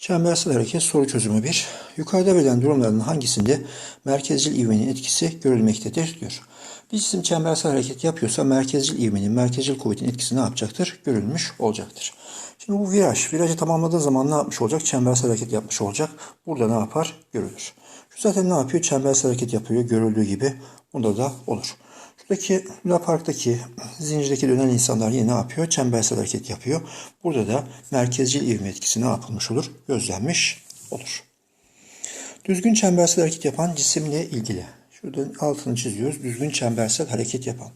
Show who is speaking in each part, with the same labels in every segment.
Speaker 1: Çembersel hareket soru çözümü 1. Yukarıda verilen durumların hangisinde merkezcil ivmenin etkisi görülmektedir diyor. Bir cisim çembersel hareket yapıyorsa merkezcil ivmenin, merkezcil kuvvetin etkisi ne yapacaktır? Görülmüş olacaktır. Şimdi bu viraj. Virajı tamamladığı zaman ne yapmış olacak? Çembersel hareket yapmış olacak. Burada ne yapar? Görülür. Şu zaten ne yapıyor? Çembersel hareket yapıyor. Görüldüğü gibi. Bunda da olur. Şuradaki Luna Park'taki zincirdeki dönen insanlar yine ne yapıyor? Çembersel hareket yapıyor. Burada da merkezcil ivme etkisi ne yapılmış olur? Gözlenmiş olur. Düzgün çembersel hareket yapan cisimle ilgili. Şuradan altını çiziyoruz. Düzgün çembersel hareket yapan.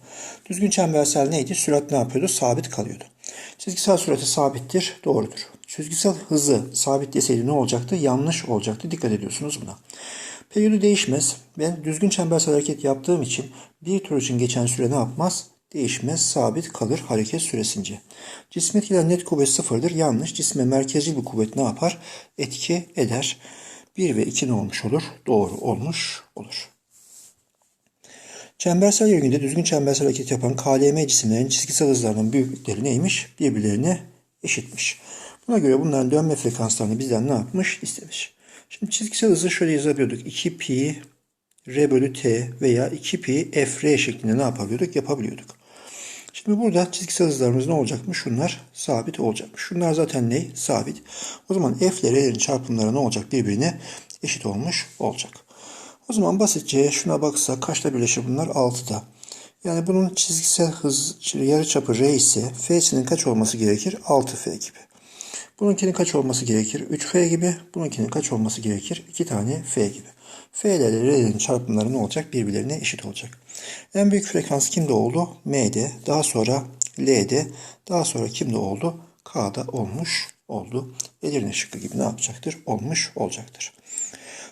Speaker 1: Düzgün çembersel neydi? Sürat ne yapıyordu? Sabit kalıyordu. Çizgisel sürati sabittir. Doğrudur. Çizgisel hızı sabit deseydi ne olacaktı? Yanlış olacaktı. Dikkat ediyorsunuz buna. Periyodu değişmez. Ben düzgün çembersel hareket yaptığım için bir tur için geçen süre ne yapmaz? Değişmez, sabit kalır hareket süresince. Cisme etkilen net kuvvet sıfırdır. Yanlış. Cisme merkezci bir kuvvet ne yapar? Etki eder. 1 ve 2 ne olmuş olur? Doğru olmuş olur. Çembersel yörüngede düzgün çembersel hareket yapan KLM cisimlerin çizgisel hızlarının büyüklükleri neymiş? Birbirlerine eşitmiş. Buna göre bunların dönme frekanslarını bizden ne yapmış? istemiş. Şimdi çizgisel hızı şöyle yazabiliyorduk. 2 pi r bölü t veya 2 pi f r şeklinde ne yapabiliyorduk? Yapabiliyorduk. Şimdi burada çizgisel hızlarımız ne olacakmış? Şunlar sabit olacakmış. Şunlar zaten ne? Sabit. O zaman f ile r'lerin çarpımları ne olacak? Birbirine eşit olmuş olacak. O zaman basitçe şuna baksak kaçta birleşir bunlar? 6'da. Yani bunun çizgisel hız yarıçapı r ise f'sinin kaç olması gerekir? 6f gibi. Bununkinin kaç olması gerekir? 3f gibi. Bununkinin kaç olması gerekir? 2 tane f gibi. F ile R'lerin çarpımları ne olacak? Birbirlerine eşit olacak. En büyük frekans kimde oldu? M'de. Daha sonra L'de. Daha sonra kimde oldu? K'da olmuş oldu. Edirne şıkkı gibi ne yapacaktır? Olmuş olacaktır.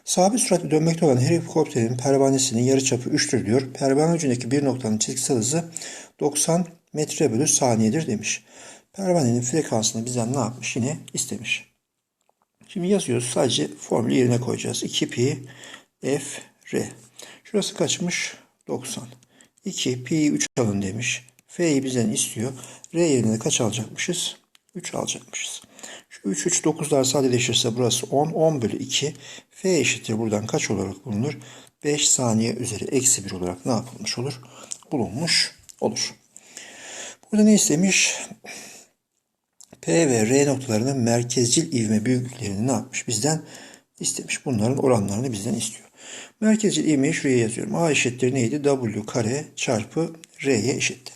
Speaker 1: Sabit süratle dönmekte olan helikopterin pervanesinin yarıçapı 3'tür diyor. Pervane ucundaki bir noktanın çizgisel hızı 90 metre bölü saniyedir demiş. Pervanenin frekansını bizden ne yapmış? Yine istemiş. Şimdi yazıyoruz. Sadece formülü yerine koyacağız. 2 pi f r. Şurası kaçmış? 90. 2 pi'yi 3 alın demiş. F'yi bizden istiyor. R yerine kaç alacakmışız? 3 alacakmışız. Şu 3 3 9'lar sadeleşirse burası 10. 10 bölü 2. F eşittir buradan kaç olarak bulunur? 5 saniye üzeri eksi 1 olarak ne yapılmış olur? Bulunmuş olur. Burada ne istemiş? P ve R noktalarının merkezcil ivme büyüklüklerini ne yapmış? Bizden istemiş. Bunların oranlarını bizden istiyor. Merkezcil ivmeyi şuraya yazıyorum. A eşittir neydi? W kare çarpı R'ye eşitti.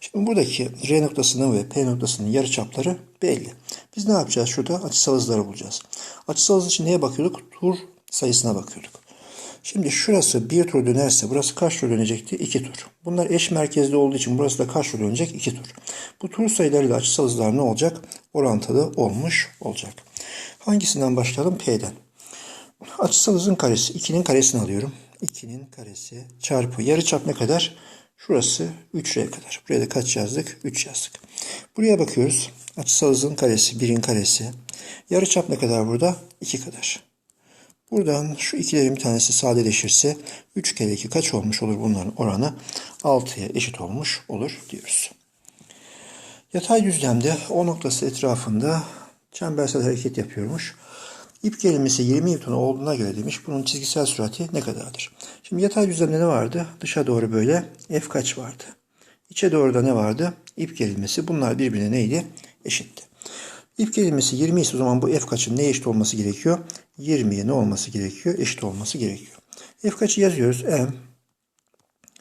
Speaker 1: Şimdi buradaki R noktasının ve P noktasının yarıçapları belli. Biz ne yapacağız? Şurada açısal hızları bulacağız. Açısal hız için neye bakıyorduk? Tur sayısına bakıyorduk. Şimdi şurası bir tur dönerse burası kaç tur dönecekti? 2 tur. Bunlar eş merkezli olduğu için burası da kaç tur dönecek? 2 tur. Bu tur sayılarıyla açısal hızlar ne olacak? Orantılı olmuş olacak. Hangisinden başlayalım? P'den. Açısal hızın karesi. 2'nin karesini alıyorum. 2'nin karesi çarpı yarıçap ne kadar? Şurası 3R kadar. Buraya da kaç yazdık? 3 yazdık. Buraya bakıyoruz. Açısal hızın karesi 1'in karesi. Yarıçap ne kadar burada? 2 kadar. Buradan şu ikilerin bir tanesi sadeleşirse 3 kere 2 kaç olmuş olur bunların oranı? 6'ya eşit olmuş olur diyoruz. Yatay düzlemde O noktası etrafında çembersel hareket yapıyormuş. İp gerilmesi 20 Newton olduğuna göre demiş bunun çizgisel sürati ne kadardır? Şimdi yatay düzlemde ne vardı? Dışa doğru böyle F kaç vardı? İçe doğru da ne vardı? İp gerilmesi. Bunlar birbirine neydi? Eşitti. İp gerilmesi 20 ise o zaman bu F kaçın neye eşit olması gerekiyor? 20'ye ne olması gerekiyor? Eşit olması gerekiyor. F kaçı yazıyoruz. M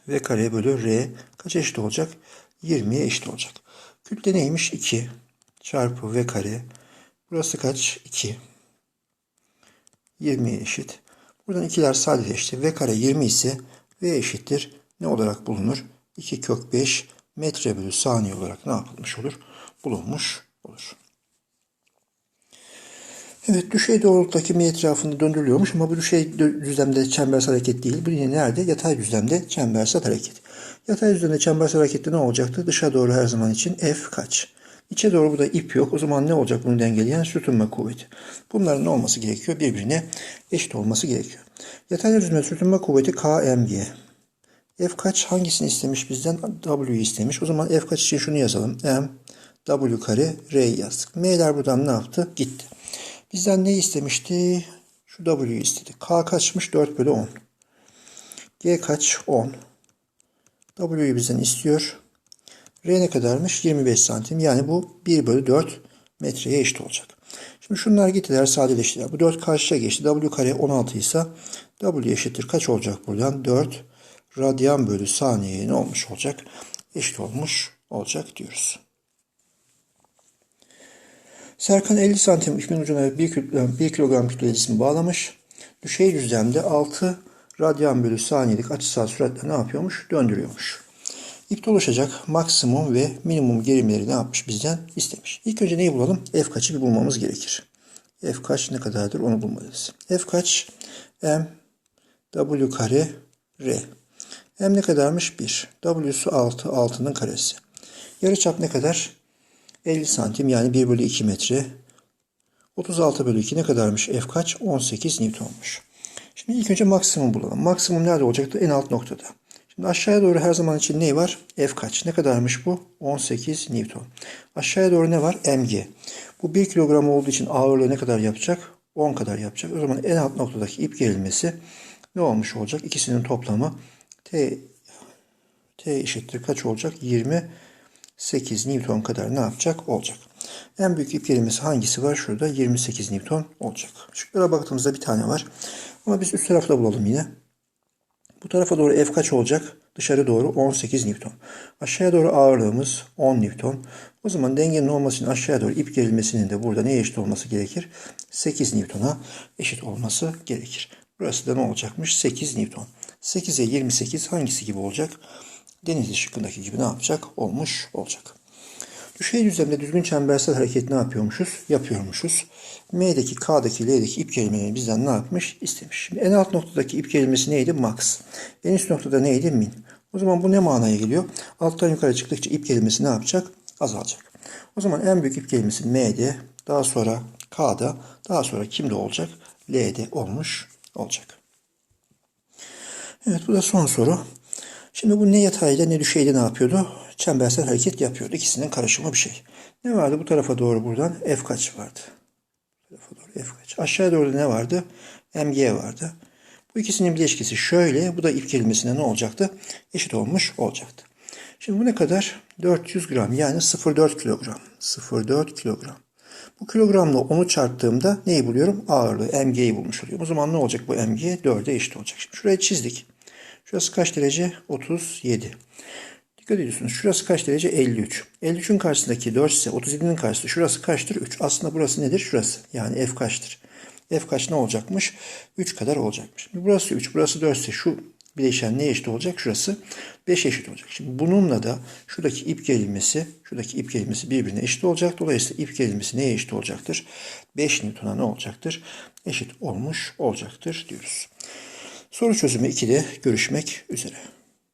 Speaker 1: V kare bölü R kaç eşit olacak? 20'ye eşit olacak. Kütle neymiş? 2 çarpı V kare. Burası kaç? 2. 20'ye eşit. Buradan ikiler sadeleşti. V kare 20 ise V eşittir. Ne olarak bulunur? 2 kök 5 metre bölü saniye olarak ne yapılmış olur? Bulunmuş olur. Evet düşey doğrultudaki mi etrafında döndürülüyormuş ama bu düşey düzlemde çembersel hareket değil. Bu yine nerede? Yatay düzlemde çembersel hareket. Yatay düzlemde çembersel harekette ne olacaktı? Dışa doğru her zaman için F kaç? İçe doğru burada ip yok. O zaman ne olacak bunu dengeleyen? Sürtünme kuvveti. Bunların ne olması gerekiyor? Birbirine eşit olması gerekiyor. Yatay düzlemde sürtünme kuvveti KMG. F kaç hangisini istemiş bizden? W'yu istemiş. O zaman F kaç için şunu yazalım. M W kare R yazdık. M'ler buradan ne yaptı? Gitti. Bizden ne istemişti? Şu W'yu istedi. K kaçmış? 4 bölü 10. G kaç? 10. W'yu bizden istiyor. R ne kadarmış? 25 santim. Yani bu 1 bölü 4 metreye eşit olacak. Şimdi şunlar gittiler sadeleştiler. Bu 4 karşıya geçti. W kare 16 ise W eşittir. Kaç olacak buradan? 4 radyan bölü saniye ne olmuş olacak? Eşit olmuş olacak diyoruz. Serkan 50 santim ipin ucuna 1 kilogram, 1 kilogram kütle cismi bağlamış. Düşey düzlemde 6 radyan bölü saniyelik açısal süratle ne yapıyormuş? Döndürüyormuş. İpte oluşacak maksimum ve minimum gerimleri ne yapmış bizden istemiş. İlk önce neyi bulalım? F kaçı bir bulmamız gerekir. F kaç ne kadardır onu bulmalıyız. F kaç? M W kare R. M ne kadarmış? 1. W'su 6. 6'nın karesi. Yarıçap ne kadar? 50 santim yani 1 bölü 2 metre. 36 bölü 2 ne kadarmış? F kaç? 18 Newton'muş. Şimdi ilk önce maksimum bulalım. Maksimum nerede olacaktı? En alt noktada. Şimdi aşağıya doğru her zaman için ne var? F kaç? Ne kadarmış bu? 18 Newton. Aşağıya doğru ne var? Mg. Bu 1 kilogram olduğu için ağırlığı ne kadar yapacak? 10 kadar yapacak. O zaman en alt noktadaki ip gerilmesi ne olmuş olacak? İkisinin toplamı T, T eşittir kaç olacak? 28 Newton kadar ne yapacak? Olacak. En büyük ip gerilmesi hangisi var? Şurada 28 Newton olacak. Şıklara baktığımızda bir tane var. Ama biz üst tarafta bulalım yine. Bu tarafa doğru F kaç olacak? Dışarı doğru 18 Newton. Aşağıya doğru ağırlığımız 10 Newton. O zaman dengenin olması için aşağıya doğru ip gerilmesinin de burada neye eşit olması gerekir? 8 Newton'a eşit olması gerekir. Burası da ne olacakmış? 8 Newton. 8'e 28 hangisi gibi olacak? Deniz şıkkındaki gibi ne yapacak? Olmuş olacak. Düşey düzlemde düzgün çembersel hareket ne yapıyormuşuz? Yapıyormuşuz. M'deki, K'daki, L'deki ip kelimelerini bizden ne yapmış? İstemiş. Şimdi en alt noktadaki ip kelimesi neydi? Max. En üst noktada neydi? Min. O zaman bu ne manaya geliyor? Alttan yukarı çıktıkça ip kelimesi ne yapacak? Azalacak. O zaman en büyük ip kelimesi M'de, daha sonra K'da, daha sonra kimde olacak? L'de olmuş olacak. Evet bu da son soru. Şimdi bu ne yatayda ne düşeyde ne yapıyordu? Çembersel hareket yapıyordu. İkisinin karışımı bir şey. Ne vardı? Bu tarafa doğru buradan F kaç vardı? Bu tarafa doğru F kaç. Aşağıya doğru ne vardı? MG vardı. Bu ikisinin bileşkesi şöyle. Bu da ip kelimesine ne olacaktı? Eşit olmuş olacaktı. Şimdi bu ne kadar? 400 gram yani 0,4 kilogram. 0,4 kilogram. Bu kilogramla onu çarptığımda neyi buluyorum? Ağırlığı mg'yi bulmuş oluyorum. O zaman ne olacak bu mg? 4'e eşit olacak. Şimdi şurayı çizdik. Şurası kaç derece? 37. Dikkat ediyorsunuz. Şurası kaç derece? 53. 53'ün karşısındaki 4 ise 37'nin karşısında şurası kaçtır? 3. Aslında burası nedir? Şurası. Yani f kaçtır? F kaç ne olacakmış? 3 kadar olacakmış. Burası 3, burası 4 ise şu bileşen neye eşit olacak? Şurası 5 eşit olacak. Şimdi bununla da şuradaki ip gerilmesi, şuradaki ip gerilmesi birbirine eşit olacak. Dolayısıyla ip gerilmesi neye eşit olacaktır? 5 Newton'a ne olacaktır? Eşit olmuş olacaktır diyoruz. Soru çözümü 2'de görüşmek üzere.